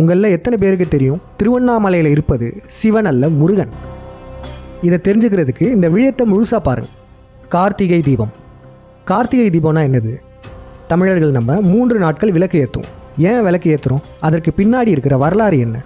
உங்களில் எத்தனை பேருக்கு தெரியும்? திருவண்ணாமலையில் இருப்பது சிவன் அல்ல முருகன். இதை தெரிஞ்சுக்கிறதுக்கு இந்த விழியத்தை முழுசாக பாருங்க. கார்த்திகை தீபம். கார்த்திகை தீபம்னா என்னது? தமிழர்கள் நம்ம மூன்று நாட்கள் விளக்கு ஏற்றுவோம் ஏன் விளக்கு ஏற்றுறோம் அதற்கு பின்னாடி இருக்கிற வரலாறு என்ன?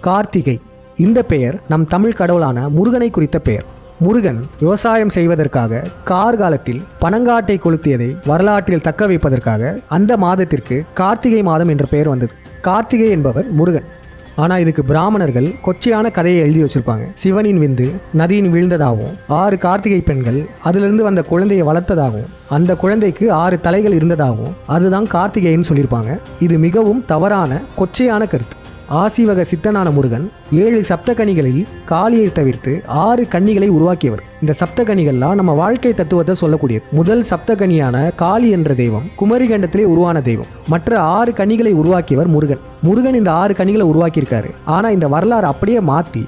கார்த்திகை இந்த பெயர் நம் தமிழ் கடவுளான முருகனை குறித்த பெயர். முருகன் விவசாயம் செய்வதற்காக கார்காலத்தில் பனங்காட்டை கொளுத்தியதை வரலாற்றில் தக்க வைப்பதற்காக அந்த மாதத்திற்கு கார்த்திகை மாதம் என்ற பெயர் வந்தது. கார்த்திகை என்பவர் முருகன். ஆனால் இதுக்கு பிராமணர்கள் கொச்சையான கதையை எழுதி வச்சிருப்பாங்க. சிவனின் விந்து நதியின் விழுந்ததாகவும் ஆறு கார்த்திகை பெண்கள் அதிலிருந்து வந்த குழந்தையை வளர்த்ததாகவும் அந்த குழந்தைக்கு ஆறு தலைகள் இருந்ததாகவும் அதுதான் கார்த்திகேயன்னு சொல்லியிருப்பாங்க. இது மிகவும் தவறான கொச்சையான கருத்து. ஆசிவக சித்தனான முருகன் ஏழு சப்தகனிகளில் காளியை தவிர்த்து ஆறு கன்னிகளை உருவாக்கியவர். இந்த சப்தகனிகள்லாம் நம்ம வாழ்க்கை தத்துவத்தை சொல்லக்கூடியது. முதல் சப்தகனியான காளி என்ற தெய்வம் குமரிகண்டத்திலே உருவான தெய்வம். மற்ற ஆறு கனிகளை உருவாக்கியவர் முருகன். முருகன் இந்த ஆறு கனிகளை உருவாக்கியிருக்காரு. ஆனால் இந்த வரலாறு அப்படியே மாற்றி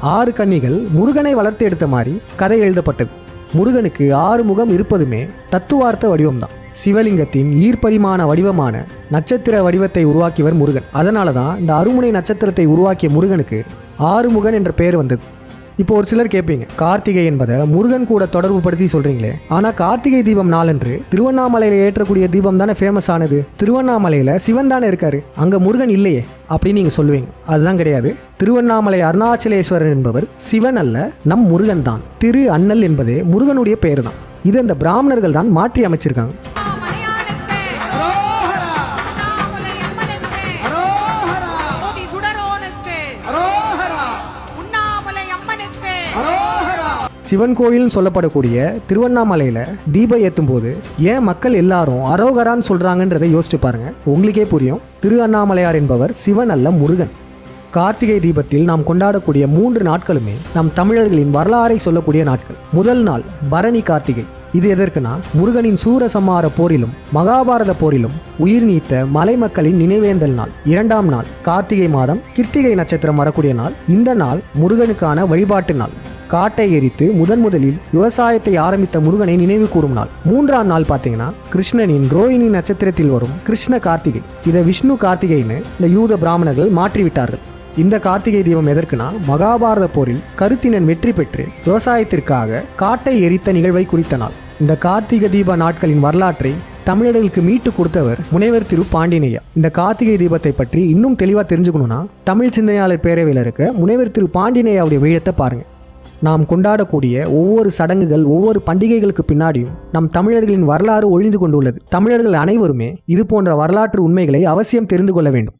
ஆறு கன்னிகள் முருகனை வளர்த்து எடுத்த மாதிரி கதை எழுதப்பட்டது. முருகனுக்கு ஆறு முகம் இருப்பதுமே தத்துவார்த்த வடிவம்தான். சிவலிங்கத்தின் ஈர்ப்பரிமாண வடிவமான நட்சத்திர வடிவத்தை உருவாக்கியவர் முருகன். அதனால தான் இந்த அருமுனை நட்சத்திரத்தை உருவாக்கிய முருகனுக்கு ஆறுமுகன் என்ற பெயர் வந்தது. இப்போ ஒரு சிலர் கேட்பீங்க கார்த்திகை என்பதை முருகன் கூட தொடர்பு படுத்தி சொல்றீங்களே. ஆனா கார்த்திகை தீபம் நாளன்று திருவண்ணாமலையில ஏற்றக்கூடிய தீபம் தானே ஃபேமஸ் ஆனது? திருவண்ணாமலையில சிவன் தானே இருக்காரு. அங்க முருகன் இல்லையே அப்படின்னு நீங்க சொல்லுவீங்க. அதுதான் கிடையாது. திருவண்ணாமலை அருணாச்சலேஸ்வரர் என்பவர் சிவன் அல்ல நம் முருகன் தான். திரு அண்ணல் என்பதே முருகனுடைய பெயர் தான் இது அந்த பிராமணர்கள் தான் மாற்றி அமைச்சிருக்காங்க. சிவன் கோயில்னு சொல்லப்படக்கூடிய திருவண்ணாமலையில் தீபம் ஏற்றும் போது ஏன் மக்கள் எல்லாரும் அரோகரான்னு சொல்கிறாங்கன்றதை யோசிச்சு பாருங்க. உங்களுக்கே புரியும். திரு அண்ணாமலையார் என்பவர் சிவன் அல்ல முருகன். கார்த்திகை தீபத்தில் நாம் கொண்டாடக்கூடிய மூன்று நாட்களுமே நம் தமிழர்களின் வரலாறை சொல்லக்கூடிய நாட்கள். முதல் நாள் பரணி கார்த்திகை. இது எதற்குனா முருகனின் சூரசம்மார போரிலும் மகாபாரத போரிலும் உயிர் நீத்த மலை மக்களின் நினைவேந்தல் நாள். இரண்டாம் நாள் கார்த்திகை மாதம் கிருத்திகை நட்சத்திரம் வரக்கூடிய நாள். இந்த நாள் முருகனுக்கான வழிபாட்டு நாள். காட்டை எரித்து முதன் முதலில் விவசாயத்தை ஆரம்பித்த முருகனை நினைவு கூறும் நாள். மூன்றாம் நாள் பார்த்தீங்கன்னா கிருஷ்ணனின் ரோஹிணி நட்சத்திரத்தில் வரும் கிருஷ்ண கார்த்திகை. இதை விஷ்ணு கார்த்திகைன்னு இந்த யூத பிராமணர்கள் மாற்றிவிட்டார்கள். இந்த கார்த்திகை தீபம் எதற்குனா மகாபாரத போரில் கருத்தினன் வெற்றி பெற்று விவசாயத்திற்காக காட்டை எரித்த நிகழ்வை குறித்த நாள். இந்த கார்த்திகை தீப நாட்களின் வரலாற்றை தமிழர்களுக்கு மீட்டு கொடுத்தவர் முனைவர் திரு பாண்டியனையா. இந்த கார்த்திகை தீபத்தை பற்றி இன்னும் தெளிவாக தெரிஞ்சுக்கணும்னா தமிழ் சிந்தனையாளர் பேரவையில் இருக்க முனைவர் திரு பாண்டியனையாவுடைய வீழத்தை பாருங்க. நாம் கொண்டாடக்கூடிய ஒவ்வொரு சடங்குகள் ஒவ்வொரு பண்டிகைகளுக்கு பின்னாடியும் நம் தமிழர்களின் வரலாறு ஒழிந்து கொண்டுள்ளது. தமிழர்கள் அனைவருமே இது போன்ற வரலாற்று உண்மைகளை அவசியம் தெரிந்து கொள்ள வேண்டும்.